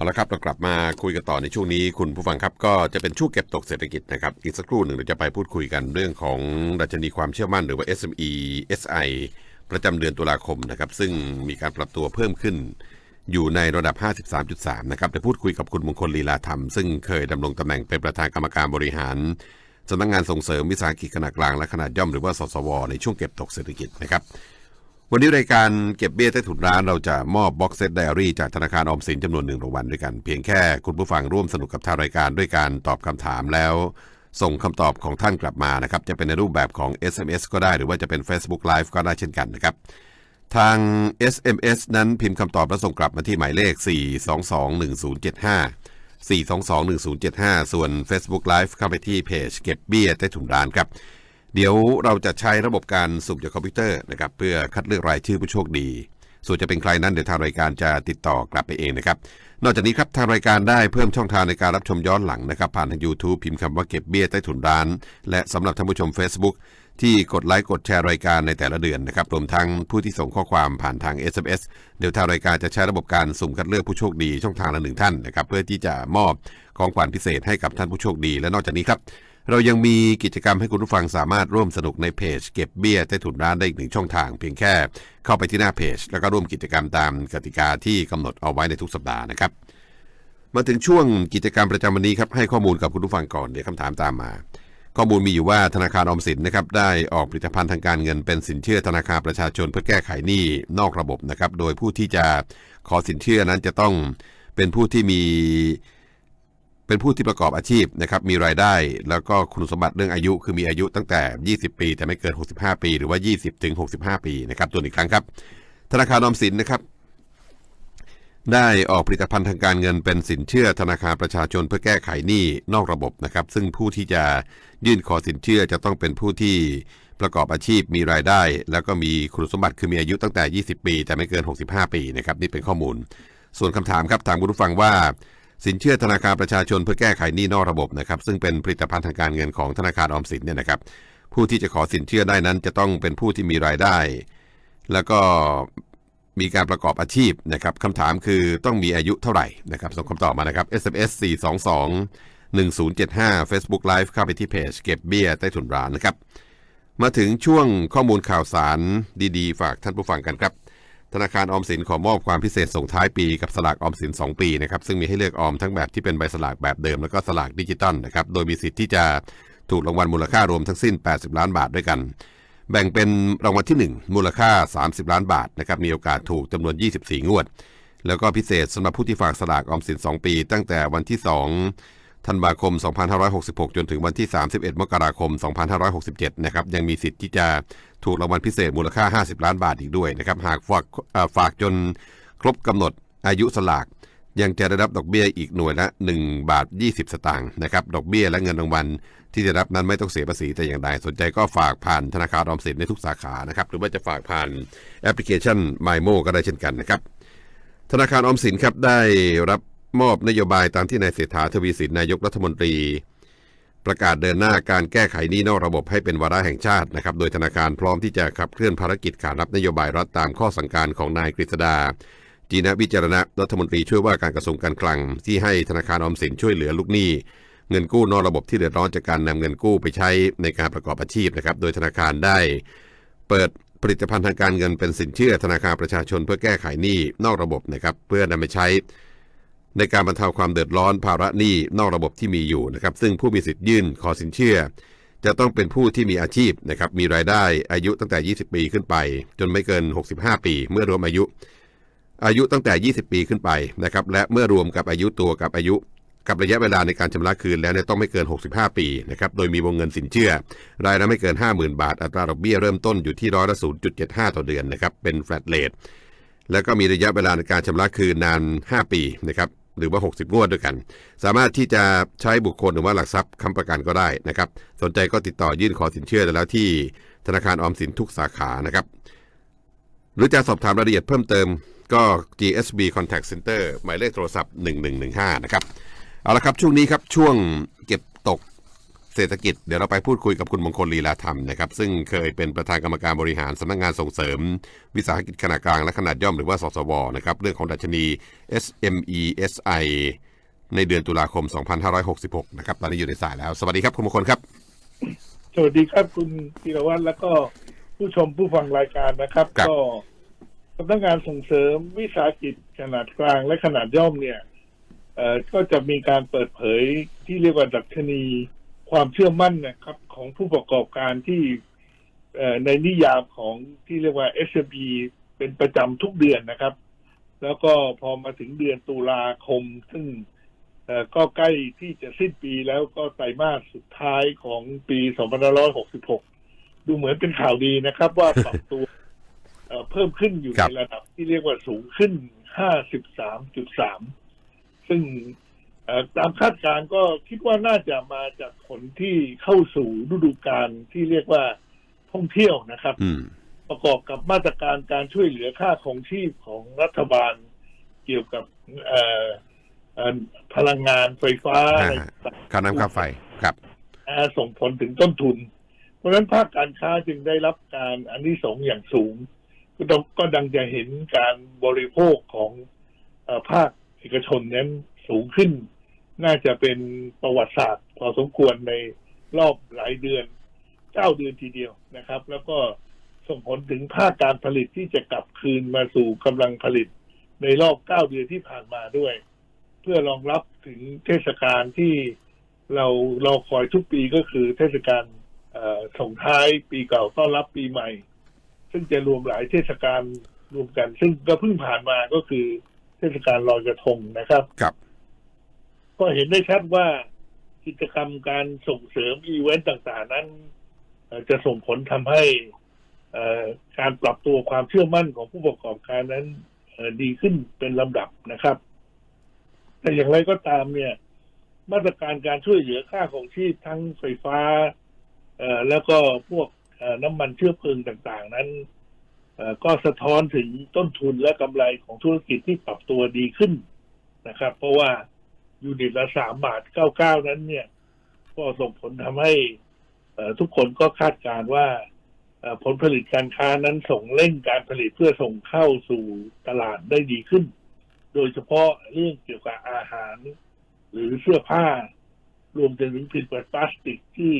เอาละครับเรากลับมาคุยกันต่อในช่วงนี้คุณผู้ฟังครับก็จะเป็นช่วงเก็บตกเศรษฐกิจนะครับอีกสักครู่หนึ่งเราจะไปพูดคุยกันเรื่องของดัชนีความเชื่อมั่นหรือว่า SME SI ประจำเดือนตุลาคมนะครับซึ่งมีการปรับตัวเพิ่มขึ้น อยู่ในระดับ 53.3 นะครับจะพูดคุยกับคุณมงคลลีลาธรรม ซึ่งเคยดำรงตำแหน่งเป็นประธานกรรมการบริหารสำนักงานส่งเสริมวิสาหกิจขนาดกลางและขนาดย่อมหรือว่าสสวในช่วงเก็บตกเศรษฐกิจนะครับ วันนี้รายการเก็บเบี้ยใต้ถุนร้านเราจะมอบบ็อกเซตไดอารี่จากธนาคารออมสินจำนวนหนึ่งรางวัลด้วยกัน เพียงแค่คุณผู้ฟังร่วมสนุกกับทางรายการด้วยการตอบคำถามแล้ว ส่งคำตอบของท่านกลับมานะครับ จะเป็นในรูปแบบของ SMS ก็ได้หรือว่าจะเป็น Facebook Live ก็ได้เช่นกันนะครับ ทาง SMS นั้นพิมพ์คำตอบแล้วส่งกลับมาที่หมายเลข 4221075 4221075 ส่วน Facebook Live เข้าไปที่เพจเก็บเบี้ยใต้ถุนร้านครับ เดี๋ยวเราจะใช้ระบบการสุ่มจากคอมพิวเตอร์นะครับเพื่อคัดเลือกรายชื่อผู้โชคดี ส่วนจะเป็นใครนั้นเดี๋ยวทางรายการจะติดต่อกลับไปเองนะครับ นอกจากนี้ครับทางรายการได้เพิ่มช่องทางในการรับชมย้อนหลังนะครับผ่านทาง YouTube พิมพ์คำว่าเก็บเบี้ยใต้ถุนร้าน และสำหรับท่านผู้ชม Facebook ที่กดไลค์กดแชร์รายการในแต่ละเดือนนะครับรวมทั้งผู้ที่ส่งข้อความผ่านทาง SMS เดี๋ยวทางรายการจะใช้ระบบการสุ่มคัดเลือกผู้โชคดีช่องทางละหนึ่งท่านนะครับเพื่อที่จะมอบของขวัญพิเศษให้กับท่านผู้โชคดี และนอกจากนี้ครับ เรายังมีกิจกรรมให้คุณผู้ฟังสามารถร่วมสนุกในเพจ เก็บเบี้ยใต้ถุนร้านได้อีกหนึ่งช่องทาง เพียงแค่เข้าไปที่หน้าเพจ แล้วก็ร่วมกิจกรรมตามกติกาที่กำหนดเอาไว้ในทุกสัปดาห์นะครับ มาถึงช่วงกิจกรรมประจำวันนี้ครับให้ข้อมูลกับคุณผู้ฟังก่อนเดี๋ยวคำถามตามมา ข้อมูลมีอยู่ว่าธนาคารออมสินนะครับได้ออกผลิตภัณฑ์ทางการเงินเป็นสินเชื่อธนาคารประชาชนเพื่อแก้ไขหนี้นอกระบบนะครับโดยผู้ที่จะขอสินเชื่อนั้นจะต้องเป็นผู้ที่มี เป็นผู้ที่ประกอบอาชีพนะครับมีรายได้ แล้วก็คุณสมบัติเรื่องอายุคือมีอายุตั้งแต่ 20 ปี แต่ไม่เกิน 65 ปี หรือว่า 20ถึง65 ปีนะครับตัวอีกครั้งครับ ธนาคารออมสินนะครับได้ออกผลิตภัณฑ์ทางการเงินเป็นสินเชื่อธนาคารประชาชนเพื่อแก้ไขหนี้นอกระบบนะครับ ซึ่งผู้ที่จะยื่นขอสินเชื่อจะต้องเป็นผู้ที่ประกอบอาชีพมีรายได้ แล้วก็มีคุณสมบัติคือมีอายุตั้งแต่ 20 ปี แต่ไม่เกิน 65 ปีนะครับนี่เป็นข้อมูล ส่วนคำถามครับถามคุณผู้ฟังว่า สินเชื่อธนาคารประชาชนเพื่อแก้ไขหนี้นอกระบบนะครับซึ่งเป็นผลิตภัณฑ์ทางการเงินของธนาคารออมสินเนี่ยนะครับ ผู้ที่จะขอสินเชื่อได้นั้น จะต้องเป็นผู้ที่มีรายได้ แล้วก็มีการประกอบอาชีพนะครับคำถามคือต้องมีอายุเท่าไหร่นะครับส่งคำตอบมานะครับ SMS 422 1075 Facebook Live เข้าไปที่เพจเก็บเบี้ยใต้ถุนร้านนะครับ มาถึงช่วงข้อมูลข่าวสารดีๆ ฝากท่านผู้ฟังกันครับ ธนาคารออมสินขอมอบความพิเศษส่งท้ายปีกับสลากออมสิน 2 ปีนะครับซึ่งมีให้เลือกออมทั้งแบบที่เป็นใบสลากแบบเดิมแล้วก็สลากดิจิตอลนะครับโดยมีสิทธิ์ที่จะถูกรางวัลมูลค่ารวมทั้งสิ้น 80 ล้านบาทด้วยกัน แบ่งเป็นรางวัลที่ 1 มูลค่า 30 ล้านบาทนะครับมีโอกาสถูกจำนวน 24 งวด แล้วก็พิเศษสำหรับผู้ที่ฝากสลากออมสิน 2 ปี ตั้งแต่วันที่ 2 ธันวาคม 2566 จนถึงวันที่ 31 มกราคม 2567 นะครับ ยังมีสิทธิ์ที่จะถูกรางวัลพิเศษมูลค่า 50 ล้านบาทอีกด้วยนะครับ หากฝากฝากจนครบกำหนดอายุสลาก ยังจะได้รับดอกเบี้ยอีกหน่วยละ 1 บาท 20 สตางค์นะครับ ดอกเบี้ยและเงินรางวัลที่จะรับนั้นไม่ต้องเสียภาษีแต่อย่างใด สนใจก็ฝากผ่านธนาคารออมสินในทุกสาขานะครับ หรือว่าจะฝากผ่านแอปพลิเคชัน MyMo ก็ได้เช่นกันนะครับ ธนาคารออมสินครับได้รับ มอบนโยบายตามที่นายเศรษฐาทวีสินนายกรัฐมนตรี ประกาศเดินหน้าการแก้ไขหนี้นอกระบบให้เป็นวาระแห่งชาตินะครับ โดยธนาคารพร้อมที่จะขับเคลื่อนภารกิจขานรับนโยบายรัฐตามข้อสั่งการของนายกฤษดา จีนวิจารณะรัฐมนตรีช่วยว่าการกระทรวงการคลัง ที่ให้ธนาคารออมสินช่วยเหลือลูกหนี้เงินกู้นอกระบบที่เดือดร้อนจากการนำเงินกู้ไปใช้ในการประกอบอาชีพนะครับ โดยธนาคารได้ เปิดผลิตภัณฑ์ทางการเงินเป็นสินเชื่อธนาคารประชาชนเพื่อแก้ไขหนี้นอกระบบนะครับ เพื่อนำไปใช้ ในการบรรเทาความเดือดร้อนภาระหนี้นอกระบบที่มีอยู่นะครับซึ่งผู้มีสิทธิ์ยื่นขอสินเชื่อ จะต้องเป็นผู้ที่มีอาชีพนะครับมีรายได้อายุตั้งแต่ 20 ปีขึ้นไป จนไม่เกิน 65 ปีเมื่อรวมอายุ อายุตั้งแต่ 20 ปีขึ้นไปนะครับและเมื่อรวมกับอายุตัวกับอายุ กับระยะเวลาในการชำระคืนแล้วเนี่ยต้องไม่เกิน 65 ปีนะครับโดยมีวงเงินสินเชื่อ รายละไม่เกิน 50,000 บาท อัตราดอกเบี้ยเริ่มต้นอยู่ที่ร้อยละ0.75 ต่อเดือนนะครับเป็นแฟลตเลทแล้วก็มีระยะเวลาในการชำระคืนนาน 5 ปีนะครับ หรือว่า 60 งวดด้วยกัน สามารถที่จะใช้บุคคลหรือว่าหลักทรัพย์ค้ำประกันก็ได้นะครับ สนใจก็ติดต่อยื่นขอสินเชื่อได้แล้วที่ธนาคารออมสินทุกสาขานะครับ หรือจะสอบถามรายละเอียดเพิ่มเติมก็ GSB Contact Center หมายเลขโทรศัพท์ 1115 นะครับ เอาละครับ ช่วงนี้ครับ ช่วงเก็บ เศรษฐกิจเดี๋ยวเราไปพูดคุยกับคุณมงคลลีลาธรรมนะครับซึ่งเคยเป็นประธานกรรมการบริหารสำนักงานส่งเสริม วิสาหกิจขนาดกลางและขนาดย่อมหรือว่าสสวนะครับเรื่องของดัชนี SMESI ในเดือนตุลาคม 2566 นะครับ ตอนนี้อยู่ในสายแล้ว สวัสดีครับ คุณมงคลครับ สวัสดีครับ คุณธีรวัตรแล้วก็ผู้ชมผู้ฟังรายการนะครับครับก็สำนักงานส่งเสริมวิสาหกิจขนาดกลางและขนาดย่อมเนี่ยเอ่อก็จะมีการเปิดเผยที่เรียกว่าดัชนี ความเชื่อมั่นนะครับ ของผู้ประกอบการที่ในนิยามของที่เรียกว่า s m e เป็นประจำทุกเดือนนะครับ แล้วก็พอมาถึงเดือนตุลาคม ซึ่งก็ใกล้ที่จะสิ้นปีแล้วก็ไตรมาสสุดท้ายของปี 2566 ดูเหมือนเป็นข่าวดีนะครับ ว่าปรับตัวเพิ่มขึ้นอยู่ในระดับที่เรียกว่าสูงขึ้น 53.3 ซึ่งเอ่อ ตามคาดการณ์ก็คิดว่าน่าจะมาจากผลที่เข้าสู่ฤดูกาลที่เรียกว่าท่องเที่ยวนะครับอืมประกอบกับมาตรการการช่วยเหลือค่าของชีพของรัฐบาลเกี่ยวกับเอ่อเอ่อพลังงานไฟฟ้าอ่าอะไรต่างค่าน้ำค่าไฟครับๆอ่าส่งผลถึงต้นทุน เพราะฉะนั้นภาคการค้าจึงได้รับการอันนี้สงส์อย่างสูง ก็ต้องก็ดังจะเห็นการบริโภคของเออภาคเอกชนนั้นสูงขึ้น น่าจะเป็นประวัติศาสตร์พอสมควรในรอบหลายเดือนเก้าเดือนทีเดียวนะครับ แล้วก็ส่งผลถึงภาคการผลิตที่จะกลับคืนมาสู่กำลังผลิตในรอบเก้าเดือนที่ผ่านมาด้วย เพื่อรองรับถึงเทศกาลที่เราเราคอยทุกปีก็คือเทศกาลส่งท้ายปีเก่าต้อนรับปีใหม่ ซึ่งจะรวมหลายเทศกาลรวมกัน ซึ่งก็เพิ่งผ่านมาก็คือเทศกาลลอยกระทงนะครับครับ ก็เห็นได้ชัดว่ากิจกรรมการส่งเสริมอีเวนต์ต่างๆ นั้นจะส่งผลทำให้การปรับตัวความเชื่อมั่นของผู้ประกอบการนั้นดีขึ้นเป็นลำดับนะครับ แต่อย่างไรก็ตามเนี่ย มาตรการการช่วยเหลือค่าของชีพทั้งไฟฟ้าแล้วก็พวกน้ำมันเชื้อเพลิงต่างๆ นั้นก็สะท้อนถึงต้นทุนและกำไรของธุรกิจที่ปรับตัวดีขึ้นนะครับ เพราะว่า ยูนิตละสามบาทเก้าเก้านั้นเนี่ย ก็ส่งผลทำให้ทุกคนก็คาดการณ์ว่าผลผลิตการค้านั้นส่งเร่งการผลิตเพื่อส่งเข้าสู่ตลาดได้ดีขึ้น โดยเฉพาะเรื่องเกี่ยวกับอาหาร หรือเสื้อผ้า รวมถึงผลิตภัณฑ์พลาสติกที่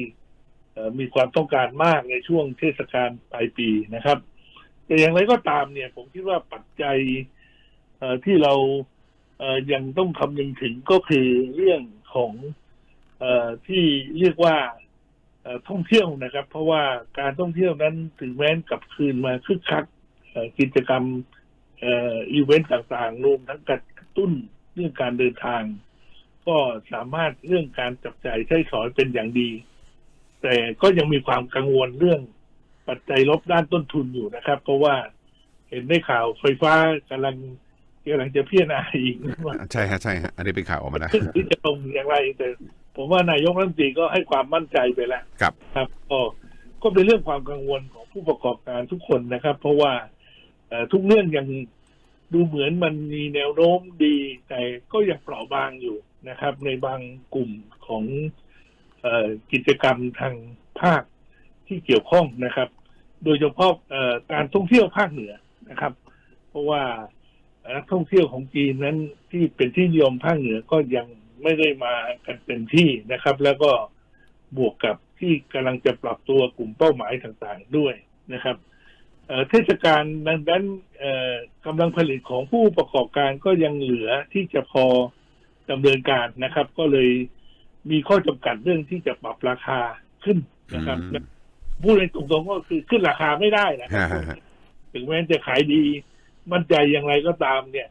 มีความต้องการมากในช่วงเทศกาลปลายปีนะครับ แต่อย่างไรก็ตามเนี่ย ผมคิดว่าปัจจัยที่เรา ยังต้องคำนึงถึงก็คือเรื่องของอที่เรียกว่าท่องเที่ยวนะครับ เพราะว่าการท่องเที่ยวนั้นถึงแม้นกลับคืนมาคึกคักกิจกรรมอีเวนต์ต่างๆรวมทั้งกระตุ้นเรื่องการเดินทาง ก็สามารถเรื่องการจับจ่ายใช้สอยเป็นอย่างดี แต่ก็ยังมีความกังวลเรื่องปัจจัยลบด้านต้นทุนอยู่นะครับ เพราะว่าเห็นได้ข่าวไฟฟ้ากำลัง กำลังจะพิจารณาอีกว่าใช่ฮะใช่ฮะอันนี้เป็นข่าวออกมาแล้วขึ้นที่จะลงอย่างไรแต่ผมว่านายกรัฐมนตรีก็ให้ความมั่นใจไปแล้วครับ ครับก็ก็เป็นเรื่องความกังวลของผู้ประกอบการทุกคนนะครับ เพราะว่าเอ่อทุกเรื่องยังดูเหมือนมันมีแนวโน้มดี แต่ก็ยังเปราะบางอยู่นะครับ ในบางกลุ่มของเอ่อกิจกรรมทางภาคที่เกี่ยวข้องนะครับ โดยเฉพาะเอ่อการท่องเที่ยวภาคเหนือนะครับ เพราะว่า นักท่องเที่ยวของจีนนั้นที่เป็นที่นิยมภาคเหนือก็ยังไม่ได้มากันเต็มที่นะครับ แล้วก็บวกกับที่กำลังจะปรับตัวกลุ่มเป้าหมายต่างๆด้วยนะครับเอ่อเทศกาลนั้นนั้นเอ่อกำลังผลิตของผู้ประกอบการก็ยังเหลือที่จะพอดำเนินการนะครับ ก็เลยมีข้อจำกัดเรื่องที่จะปรับราคาขึ้นนะครับอืมพูดในตรงๆก็คือขึ้นราคาไม่ได้นะครับฮะฮะถึงแม้จะขายดี มั่นใจอย่างไรก็ตามเนี่ย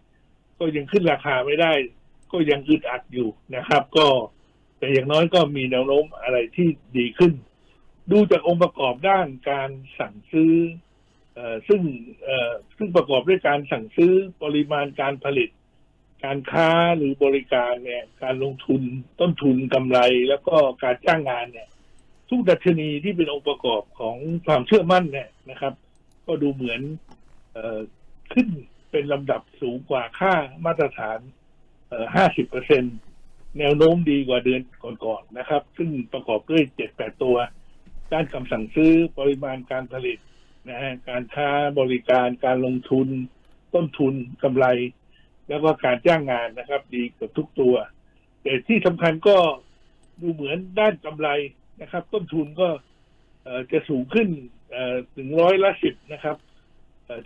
ก็ยังขึ้นราคาไม่ได้ ก็ยังอึดอัดอยู่นะครับ ก็แต่อย่างน้อยก็มีแนวโน้มอะไรที่ดีขึ้น ดูจากองค์ประกอบด้านการสั่งซื้อเออซึ่งเออซึ่งประกอบด้วยการสั่งซื้อปริมาณการผลิต การค้าหรือบริการเนี่ย การลงทุนต้นทุนกำไรแล้วก็การจ้างงานเนี่ย ทุกดัชนีที่เป็นองค์ประกอบของความเชื่อมั่นเนี่ยนะครับ ก็ดูเหมือนเออ ขึ้นเป็นลำดับสูงกว่าค่ามาตรฐานห้าสิบเปอร์เซ็นแนวโน้มดีกว่าเดือนก่อนๆนะครับ ซึ่งประกอบด้วยเจ็ดแปดตัว ด้านคำสั่งซื้อปริมาณการผลิตนะฮะการค้าบริการการลงทุน ต้นทุนกำไร แล้วก็การจ้างงานนะครับ ดีกับทุกตัว แต่ที่สำคัญก็ดูเหมือนด้านกำไรนะครับ ต้นทุนก็จะสูงขึ้นถึงร้อยละสิบนะครับ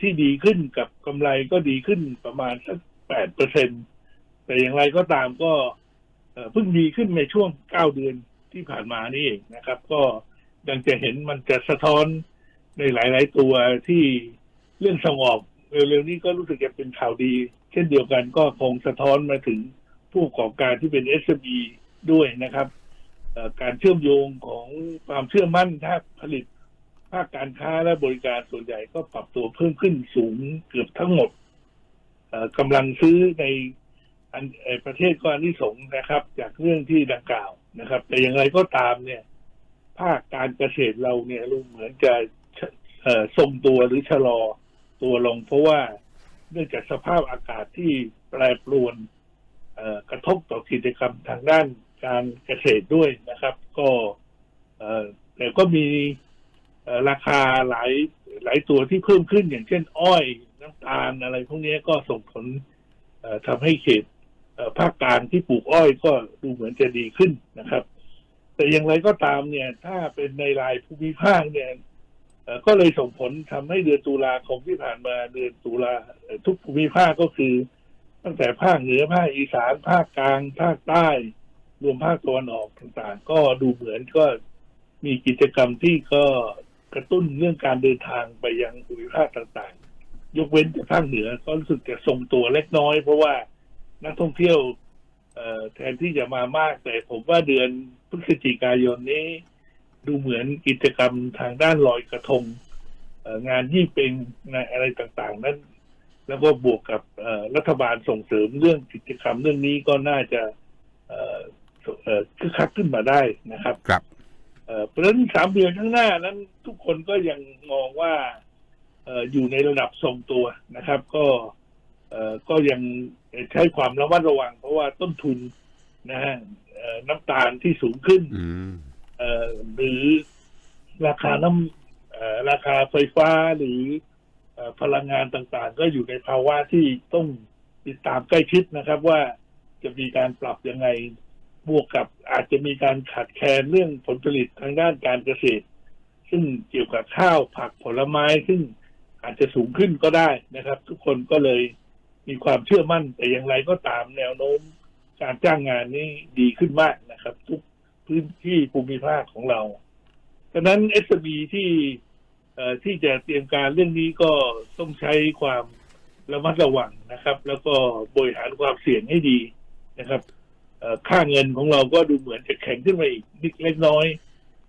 ที่ดีขึ้นกับกำไรก็ดีขึ้นประมาณสักแปดเปอร์เซ็นแต่อย่างไรก็ตามก็เพิ่งดีขึ้นในช่วงเก้าเดือนที่ผ่านมานี่เองนะครับ ก็ยังจะเห็นมันจะสะท้อนในหลาย ๆ ตัวที่เรื่องส่งออกเร็วๆนี้ก็รู้สึกจะเป็นข่าวดี เช่นเดียวกันก็คงสะท้อนมาถึงผู้ประกอบการที่เป็น SME ด้วยนะครับ การเชื่อมโยงของความเชื่อมั่นภาผลิต ภาคการค้าและบริการส่วนใหญ่ก็ปรับตัวเพิ่มขึ้นสูงเกือบทั้งหมดกำลังซื้อในอันประเทศก็อันที่สงนะครับ จากเรื่องที่ดังกล่าวนะครับ แต่อย่างไรก็ตามเนี่ย ภาคการเกษตรเราเนี่ยดูเหมือนจะทรงตัวหรือชะลอตัวลง เพราะว่าเนื่องจากสภาพอากาศที่แปรปรวนกระทบต่อกิจกรรมทางด้านการเกษตรด้วยนะครับ ก็แต่ก็มี ราคาหลายหลายตัวที่เพิ่มขึ้นอย่างเช่น อ้อยน้ำตาลอะไรพวกนี้ก็ส่งผลทำให้เขตภาคกลางที่ปลูกอ้อยก็ดูเหมือนจะดีขึ้นนะครับ แต่อย่างไรก็ตามเนี่ย ถ้าเป็นในรายภูมิภาคเนี่ยก็เลยส่งผลทำให้เดือนตุลาคมที่ผ่านมาเดือนตุลาทุกภูมิภาคก็คือ ตั้งแต่ภาคเหนือภาคอีสานภาคกลาง ภาคใต้ รวมภาคตะวันออกต่างๆ ก็ดูเหมือนก็มีกิจกรรมที่ก็ กระตุ้นเรื่องการเดินทางไปยังภูมิภาคต่างๆ ยกเว้นแต่ภาคเหนือก็รู้สึกจะทรงตัวเล็กน้อย เพราะว่านักท่องเที่ยวแทนที่จะมามากแต่ผมว่าเดือนพฤศจิกายนนี้ ดูเหมือนกิจกรรมทางด้านลอยกระทงงานยี่เป็งงานอะไรต่างๆ นั้น แล้วก็บวกกับรัฐบาลส่งเสริมเรื่องกิจกรรมเรื่องนี้ก็น่าจะคึกคักขึ้นมาได้นะครับ ครับ เอ่อเพราะฉะนั้นสามเดือนข้างหน้านั้นทุกคนก็ยังมองว่าเอ่ออยู่ในระดับทรงตัวนะครับ ก็เอ่อก็ยังใช้ความระมัดระวัง เพราะว่าต้นทุนนะฮะเอ่อน้ำตาลที่สูงขึ้นอืมเอ่อหรือราคาน้ำเอ่อราคาไฟฟ้าหรือเอ่อพลังงานต่างๆ ก็อยู่ในภาวะที่ต้องติดตามใกล้ชิดนะครับ ว่าจะมีการปรับยังไง บวกกับอาจจะมีการขาดแคลนเรื่องผลผลิตทางด้านการเกษตร ซึ่งเกี่ยวกับข้าวผักผลไม้ซึ่งอาจจะสูงขึ้นก็ได้นะครับ ทุกคนก็เลยมีความเชื่อมั่นแต่อย่างไรก็ตามแนวโน้มการจ้างงานนี่ดีขึ้นมากนะครับ ทุกพื้นที่ภูมิภาคของเราดังนั้น s อ b ที่เอ่ที่จะเตรียมการเรื่องนี้ก็ต้องใช้ความระมัดระวังนะครับ แล้วก็บริหารความเสี่ยงให้ดีนะครับ ค่าเงินของเราก็ดูเหมือนจะแข็งขึ้นมาอีกนิดเล็กน้อย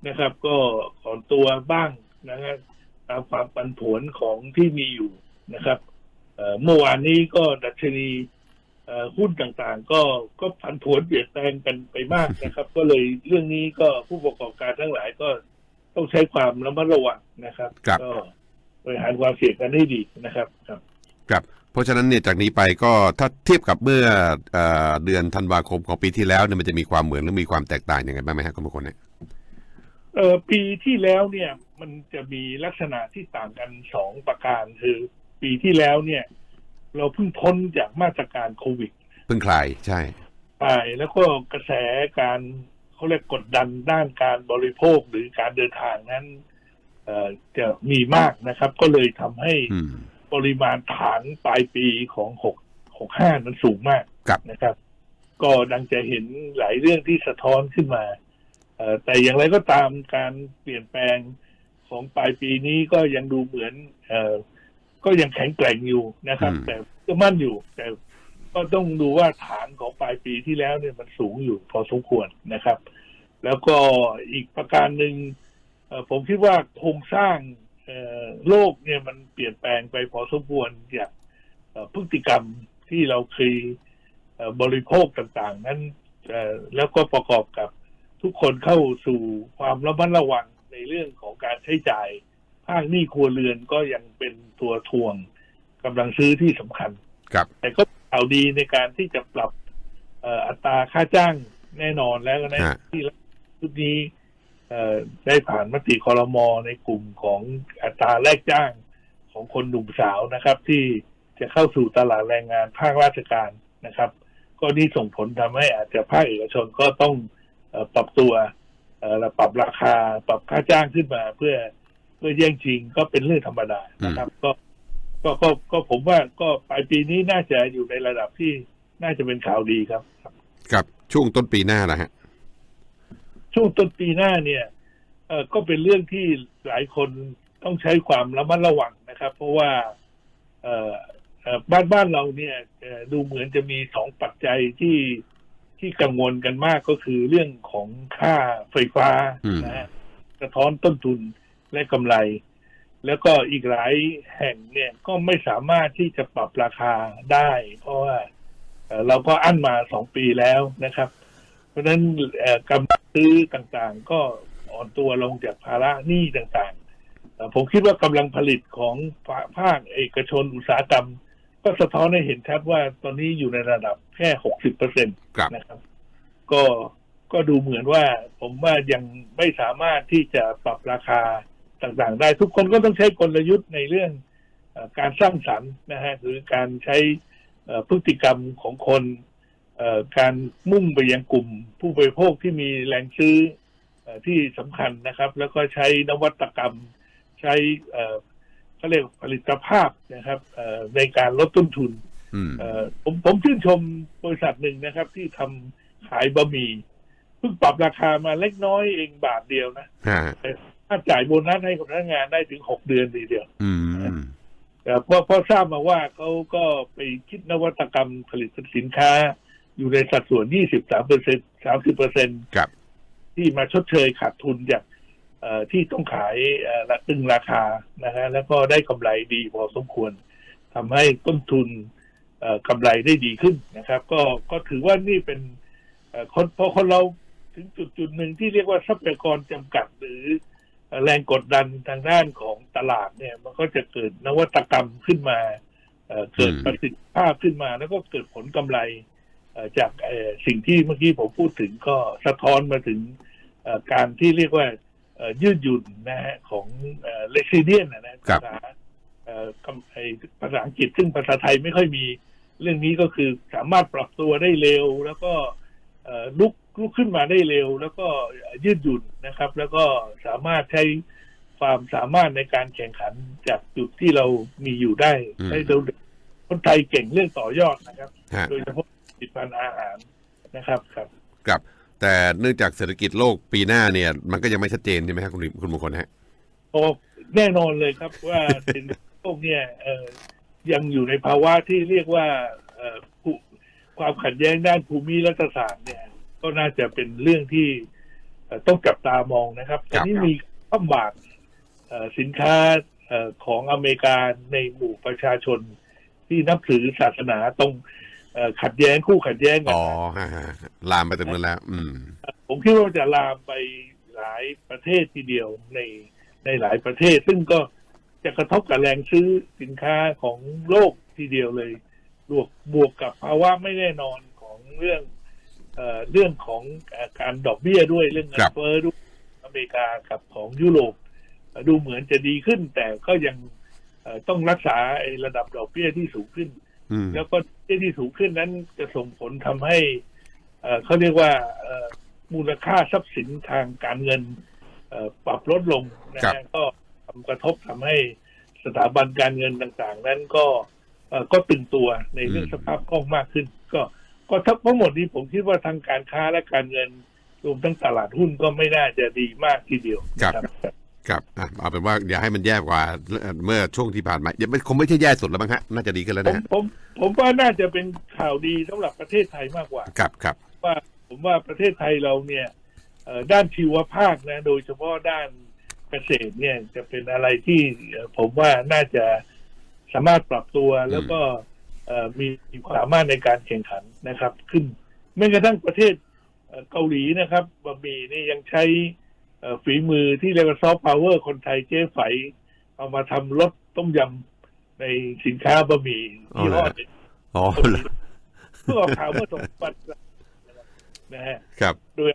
นะครับ ก็ขอนตัวบ้างนะครับตามความปันผวนของที่มีอยู่นะครับเอ่อเมื่อวานนี้ก็ดัชนีเอ่อหุ้นต่างๆ ก็ก็ผันผวนเปลี่ยนแปลงกันไปมากนะครับ ก็เลยเรื่องนี้ก็ผู้ประกอบการทั้งหลายก็ต้องใช้ความระมัดระวังนะครับครับก็บริหารความเสี่ยงกันให้ดีนะครับ ครับครับ เพราะฉะนั้นเนี่ยจากนี้ไปก็ถ้าเทียบกับเมื่อเอ่อเดือนธันวาคมของปีที่แล้วเนี่ยมันจะมีความเหมือนหรือมีความแตกต่างยังไงบ้างไหมครับคุณมงคลเนี่ยเอ่อปีที่แล้วเนี่ยมันจะมีลักษณะที่ต่างกันสองประการคือ ปีที่แล้วเนี่ย เราเพิ่งพ้นจากมาตรการโควิดเพิ่งคลายใช่ไปแล้วก็กระแสการเขาเรียกกดดันด้านการบริโภคหรือการเดินทางนั้น เอ่อจะมีมากนะครับ ก็เลยทำให้อืม ปริมาณฐานปลายปีของหกหกห้านั้นสูงมากครับนะครับ ก็ดังจะเห็นหลายเรื่องที่สะท้อนขึ้นมาเอ่อแต่อย่างไรก็ตามการเปลี่ยนแปลงของปลายปีนี้ก็ยังดูเหมือนเอ่อก็ยังแข็งแกร่งอยู่นะครับอืมแต่ก็มั่นอยู่ แต่ก็ต้องดูว่าฐานของปลายปีที่แล้วเนี่ยมันสูงอยู่พอสมควรนะครับ แล้วก็อีกประการหนึ่งเอ่อผมคิดว่าโครงสร้างเอ่อ โลกเนี่ยมันเปลี่ยนแปลงไปพอสมควรจากเอ่อพฤติกรรมที่เราเคยเอ่อบริโภคต่างๆ นั้นเอ่อแล้วก็ประกอบกับทุกคนเข้าสู่ความระมัดระวังในเรื่องของการใช้จ่ายภาคหนี้ครัวเรือนก็ยังเป็นตัวทวงกำลังซื้อที่สำคัญครับแต่ก็ข่าวดีในการที่จะปรับเอ่ออัตราค่าจ้างแน่นอนแล้วก็ในฮะที่ชุดนี้เอ่อ ได้ผ่านมติคอรมอในกลุ่มของอัตราแลกจ้างของคนหนุ่มสาวนะครับ ที่จะเข้าสู่ตลาดแรงงานภาคราชการนะครับ ก็นี่ส่งผลทำให้อาจจะภาคเอกชนก็ต้องเอ่อปรับตัวเอ่อและปรับราคาปรับค่าจ้างขึ้นมา เพื่อเพื่อแย่งชิงก็เป็นเรื่องธรรมดานะครับ ก็ก็ก็ก็ผมว่าก็ปลายปีนี้น่าจะอยู่ในระดับที่น่าจะเป็นข่าวดีครับกับช่วงต้นปีหน้าละฮะ ช่วงต้นปีหน้าเนี่ยเอ่อก็เป็นเรื่องที่หลายคนต้องใช้ความระมัดระวังนะครับ เพราะว่าเอ่อเอ่อบ้านบ้านเราเนี่ยเอ่อดูเหมือนจะมีสองปัจจัยที่ที่กังวลกันมากก็คือเรื่องของค่าไฟฟ้าอืมนะฮะสะท้อนต้นทุนและกำไร แล้วก็อีกหลายแห่งเนี่ยก็ไม่สามารถที่จะปรับราคาได้ เพราะว่าเอ่อเราก็อั้นมาสองปีแล้วนะครับ เพราะฉะนั้นเอ่อกำลัง ซื้อต่างๆ ก็อ่อนตัวลงจากภาระหนี้ต่างๆเอ่อผมคิดว่ากำลังผลิตของภาภาคเอกชนอุตสาหกรรม ก็สะท้อนให้เห็นชัดว่าตอนนี้อยู่ในระดับแค่หกสิบเปอร์เซ็นตครับนะครับ ก็ก็ดูเหมือนว่า ผมว่ายังไม่สามารถที่จะปรับราคาต่างๆ ได้ทุกคนก็ต้องใช้กลยุทธ์ในเรื่องเออการสร้างสรรค์นะฮะหรือการใช้เอ่อพฤติกรรมของคนเอ่อ การมุ่งไปยังกลุ่มผู้บริโภคที่มีแรงซื้อเอ่อที่สำคัญนะครับ แล้วก็ใช้นวัตกรรม ใช้เอ่อเขาเรียกผลิตภาพนะครับเอ่อในการลดต้นทุนอืมเอ่อผมผมชื่นชมบริษัทหนึ่งนะครับ ที่ทำขายบะหมี่เพิ่งปรับราคามาเล็กน้อยเองบาทเดียวนะฮะแต่ถ้าจ่ายโบนัสให้กับพนักงานได้ถึงหกเดือนทีเดียวอืมแต่เพราะเพราะทราบมาว่าเขาก็ไปคิดนวัตกรรมผลิตสินค้า อยู่ในสัดส่วน 23เปอร์เซ็นสามสิบเปอร์เซ็นครับ ที่มาชดเชยขาดทุนจากเอ่อที่ต้องขายเอ่อละตึงราคานะฮะแล้วก็ได้กำไรดีพอสมควรทำให้ต้นทุนเอ่อกำไรได้ดีขึ้นนะครับ ก็ก็ถือว่านี่เป็นเอ่อคนพอคนเราถึงจุดจุดหนึ่งที่เรียกว่าทรัพยากรจำกัดหรือเอ่อแรงกดดันทางด้านของตลาดเนี่ย มันก็จะเกิดนวัตกรรมขึ้นมาเอ่อเกิดอืมประสิทธิภาพขึ้นมา แล้วก็เกิดผลกำไรเอ่อ จากเอ่อสิ่งที่เมื่อกี้ผมพูดถึงก็สะท้อนมาถึงเอ่อการที่เรียกว่าเอ่อยืดหยุ่นนะฮะของเลซิเดียนนะครัภาบษาเอ่อกำไอ้ภาษาอังกฤษซึ่งภาษาไทยไม่ค่อยมีเรื่องนี้ก็คือสามารถปรับตัวได้เร็ว แล้วก็เอ่อลุกลุกขึ้นมาได้เร็ว แล้วก็ยืดหยุ่นนะครับ แล้วก็สามารถใช้ความสามารถในการแข่งขันจากจุดที่เรามีอยู่ได้อืมให้เราคนไทยเก่งเรื่องต่อยอดนะครับฮะโดยเฉพาะ ผลิตภัณฑ์อาหารนะครับครับครับ แต่เนื่องจากเศรษฐกิจโลกปีหน้าเนี่ย มันก็ยังไม่ชัดเจนใช่ไหมครับคุณคุณมงคลฮะโอ้แน่นอนเลยครับว่าสินพวกเนี่ยเอ่อยังอยู่ในภาวะที่เรียกว่าเอ่อผู้ความขัดแย้งด้านภูมิรัฐศาสตร์เนี่ย ก็น่าจะเป็นเรื่องที่เอ่อต้องจับตามองนะครับตอนนี้มีข้ามบาทเอ่อสินค้าเอ่อของอเมริกาในหมู่ประชาชนที่นับถือศาสนาตรงเอ่อ ขัดแย้งคู่ขัดแย้งกันอ๋อฮะฮะลามไปตรงนั้นแล้ว อืม ผมคิดว่ามันจะลามไปหลายประเทศทีเดียวในในหลายประเทศ ซึ่งก็จะกระทบกับแรงซื้อสินค้าของโลกทีเดียวเลยบวกบวกกับภาวะไม่แน่นอนของเรื่องเอ่อเรื่องของเอ่อการดอกเบี้ยด้วยเรื่องเงิครันบเฟ้อด้วยอเมริกากับของยุโรปเอ่อดูเหมือนจะดีขึ้น แต่ก็ยังเอ่อต้องรักษาไอ้ระดับดอกเบี้ยที่สูงขึ้นอืม แล้วก็ที่ที่สูงขึ้นนั้นจะส่งผลทำให้เอ่อเขาเรียกว่าเอ่อมูลค่าทรัพย์สินทางการเงินเอ่อปรับลดลงนะครัฮะบก็ทำกระทบทำให้สถาบันการเงินต่างๆ นั้นก็เอ่อก็ตึงตัวในเรื่องสภาพคล่องมากขึ้น ก็ก็ทั้งหมดนี้ผมคิดว่าทางการค้าและการเงินรวมทั้งตลาดหุ้นก็ไม่น่าจะดีมากทีเดียวนะครับ ครับอะเอาเป็นว่าอย่าให้มันแย่กว่าเมื่อช่วงที่ผ่านมายังไม่คงไม่ใช่แย่สุดแล้วมั้งฮะน่าจะดีขึ้นแล้วผมนะฮะผมผมว่าน่าจะเป็นข่าวดีสำหรับประเทศไทยมากกว่าครับครับว่าผมว่าประเทศไทยเราเนี่ยเอ่อด้านชีวภาคนะ โดยเฉพาะด้านเกษตรเนี่ยจะเป็นอะไรที่เอ่อผมว่าน่าจะสามารถปรับตัวแล้วก็เอ่อมีมีความสามารถในการแข่งขันนะครับ ขึ้นแม้กระทั่งประเทศเอ่อเกาหลีนะครับบะหมี่นี่ยังใช้เอ่อ ฝีมือที่เรียกว่าซอฟต์พาวเวอร์คนไทยเจ๊ไฝเอามาทำรสต้มยำในสินค้าบะหมี่ที่รอดอ๋อเพื่อข่าวเมื่อสองปันนะฮะโดย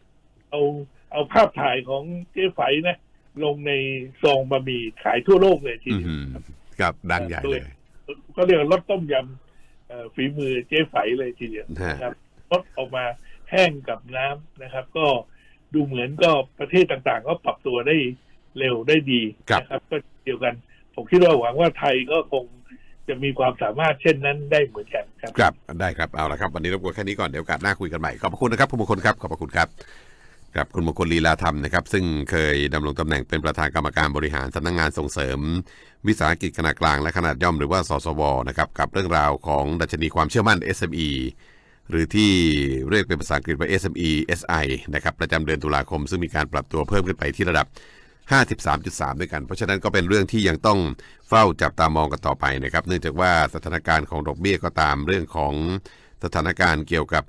เอาเอาภาพถ่ายของเจ๊ไฝนะ ลงในซองบะหมี่ขายทั่วโลกเลยทีเดียวครับดังใหญ่เลยก็เรียกรสต้มยำฝีมือเจ๊ไฝเลยทีเดียวครับรสออกมาแห้งกับน้ำนะครับ ก็ ดูเหมือนก็ประเทศต่างๆ ก็ปรับตัวได้เร็วได้ดีนะครับ ก็เดียวกัน ผมคิดว่าหวังว่าไทยก็คงจะมีความสามารถเช่นนั้นได้เหมือนกันครับครับได้ครับเอาละครับ วันนี้รบกวนแค่นี้ก่อนเดี๋ยวโอกาสหน้าคุยกันใหม่ขอบพระคุณนะครับคุณมงคลครับขอบพระคุณครับครับคุณมงคลลีลาธรรมนะครับ ซึ่งเคยดำรงตำแหน่งเป็นประธานกรรมการบริหารสำนักงงานส่งเสริม วิสาหกิจขนาดกลางและขนาดย่อมหรือว่าสสวนะครับกับเรื่องราวของดัชนีความเชื่อมั่น SME หรือที่เรียกเป็นภาษาอังกฤษว่า SME SI นะครับประจำเดือนตุลาคม ซึ่งมีการปรับตัวเพิ่มขึ้นไปที่ระดับ 53.3 ด้วยกัน เพราะฉะนั้นก็เป็นเรื่องที่ยังต้องเฝ้าจับตามองกันต่อไปนะครับ เนื่องจากว่าสถานการณ์ของดอกเบี้ยก็ตามเรื่องของสถานการณ์เกี่ยวกับ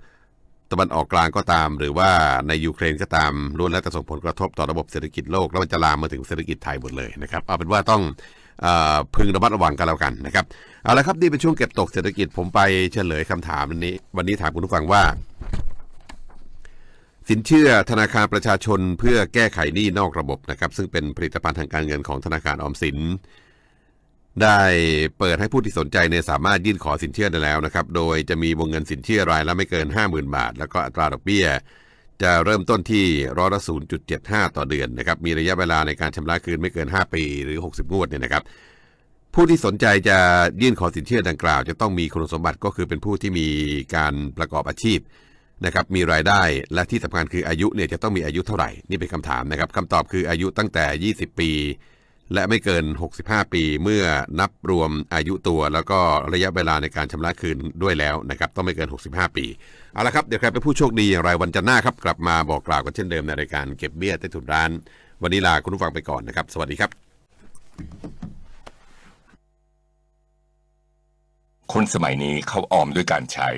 ตะวันออกกลางก็ตาม หรือว่าในยูเครนก็ตามล้วนแล้วแต่ส่งผลกระทบต่อระบบเศรษฐกิจโลก แล้วมันจะลามมาถึงเศรษฐกิจไทยหมดเลยนะครับเอาเป็นว่าต้อง พึงระมัดระวังกันแล้วกันนะครับเอาละครับนี่เป็นช่วงเก็บตกเศรษฐกิจผมไปเฉลยคำถามวันนี้ วันนี้ถามคุณผู้ฟังว่า สินเชื่อธนาคารประชาชนเพื่อแก้ไขหนี้นอกระบบนะครับซึ่งเป็นผลิตภัณฑ์ทางการเงินของธนาคารออมสินได้เปิดให้ผู้ที่สนใจเนี่ยสามารถยื่นขอสินเชื่อได้แล้วนะครับ โดยจะมีวงเงินสินเชื่อรายละไม่เกิน 50,000 บาท แล้วก็อัตราดอกเบี้ย จะเริ่มต้นที่ร้อยละ0.75 ต่อเดือนนะครับ มีระยะเวลาในการชำระคืนไม่เกิน 5 ปีหรือ 60 งวดเนี่ยนะครับ ผู้ที่สนใจจะยื่นขอสินเชื่อดังกล่าว จะต้องมีคุณสมบัติก็คือเป็นผู้ที่มีการประกอบอาชีพนะครับ มีรายได้และที่สำคัญคืออายุเนี่ยจะต้องมีอายุเท่าไหร่ นี่เป็นคำถามนะครับคำตอบคืออายุตั้งแต่ 20 ปี และไม่เกิน 65 ปีเมื่อนับรวมอายุตัว แล้วก็ระยะเวลาในการชำระคืนด้วยแล้วนะครับต้องไม่เกิน 65 ปีเอาละครับเดี๋ยวใครเป็นผู้โชคดีอย่างไรวันจันทร์หน้าครับกลับมาบอกกล่าวกันเช่นเดิมในรายการเก็บเบี้ยใต้ถุนร้าน วันนี้ลาคุณผู้ฟังไปก่อนนะครับ สวัสดีครับ คนสมัยนี้เขาออมด้วยการใช้